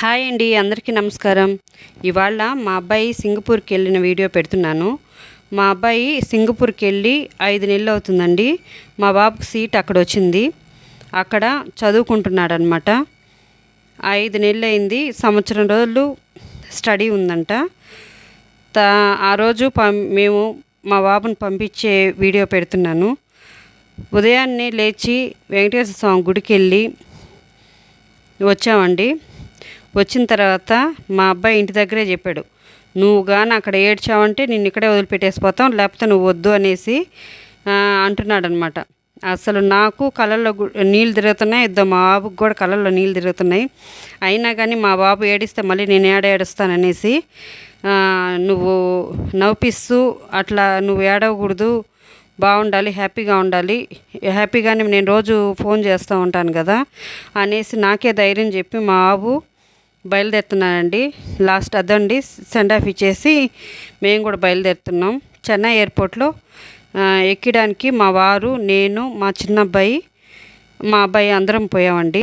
Hi అండి అందరికీ నమస్కారం. ఇవాళ మా అబ్బాయి సింగపూర్కి వెళ్ళిన వీడియో పెడుతున్నాను. మా అబ్బాయి సింగపూర్కి వెళ్ళి ఐదు నెలలు అవుతుందండి. మా బాబుకి సీట్ అక్కడ వచ్చింది. అక్కడ చదువుకుంటున్నాడు అనమాట ఐదు నెలలు అయింది. సంవత్సరం రోజులు స్టడీ ఉందంట. తా ఆ రోజు పం మేము మా బాబుని పంపించే వీడియో పెడుతున్నాను. ఉదయాన్నే లేచి వెంకటేశ్వర స్వామి గుడికి వెళ్ళి వచ్చామండి. వచ్చిన తర్వాత మా అబ్బాయి ఇంటి దగ్గరే చెప్పాడు నువ్వు కానీ అక్కడ ఏడ్చావంటే నిన్ను ఇక్కడే వదిలిపెట్టేసిపోతాం లేకపోతే నువ్వు వద్దు అనేసి అంటున్నాడనమాట అంటున్నాడు అనమాట అసలు నాకు కళ్ళల్లో నీళ్ళు తిరుగుతున్నాయి ఇద్దరు మా బాబుకి కూడా కళ్ళల్లో నీళ్ళు తిరుగుతున్నాయి. అయినా కానీ మా బాబు ఏడిస్తే మళ్ళీ నేను ఏడ ఏడుస్తాననేసి నువ్వు నవ్విస్తూ అట్లా నువ్వు ఏడవకూడదు బాగుండాలి హ్యాపీగా ఉండాలి హ్యాపీగానే నేను రోజు ఫోన్ చేస్తూ ఉంటాను కదా అనేసి నాకే ధైర్యం చెప్పి మా బాబు బయలుదేరుతున్నానండి. లాస్ట్ అదండి సెండ్ ఆఫ్ ఇచ్చేసి మేము కూడా బయలుదేరుతున్నాం. చెన్నై ఎయిర్పోర్ట్లో ఎక్కడానికి మా వారు నేను మా చిన్న అబ్బాయి మా అబ్బాయి అందరం పోయామండి.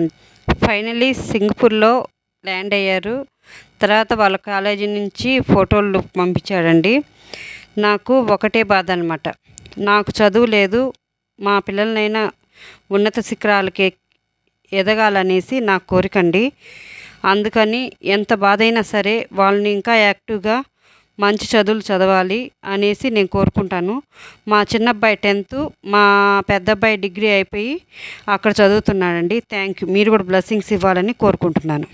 ఫైనలీ సింగపూర్లో ల్యాండ్ అయ్యారు. తర్వాత వాళ్ళ కాలేజీ నుంచి ఫోటోలు పంపించాడండి. నాకు ఒకటే బాధ అనమాట నాకు చదువు లేదు మా పిల్లలనైనా ఉన్నత శిఖరాలకి ఎదగాలనేసి నా కోరికండి అందుకని ఎంత బాధైనా సరే వాళ్ళని ఇంకా యాక్టివ్గా మంచి చదువులు చదవాలి అనేసి నేను కోరుకుంటాను. మా చిన్న అబ్బాయి టెన్త్ మా పెద్ద అబ్బాయి డిగ్రీ అయిపోయి అక్కడ చదువుతున్నాడండి. థ్యాంక్ యూ మీరు కూడా బ్లెస్సింగ్స్ ఇవ్వాలని కోరుకుంటున్నాను.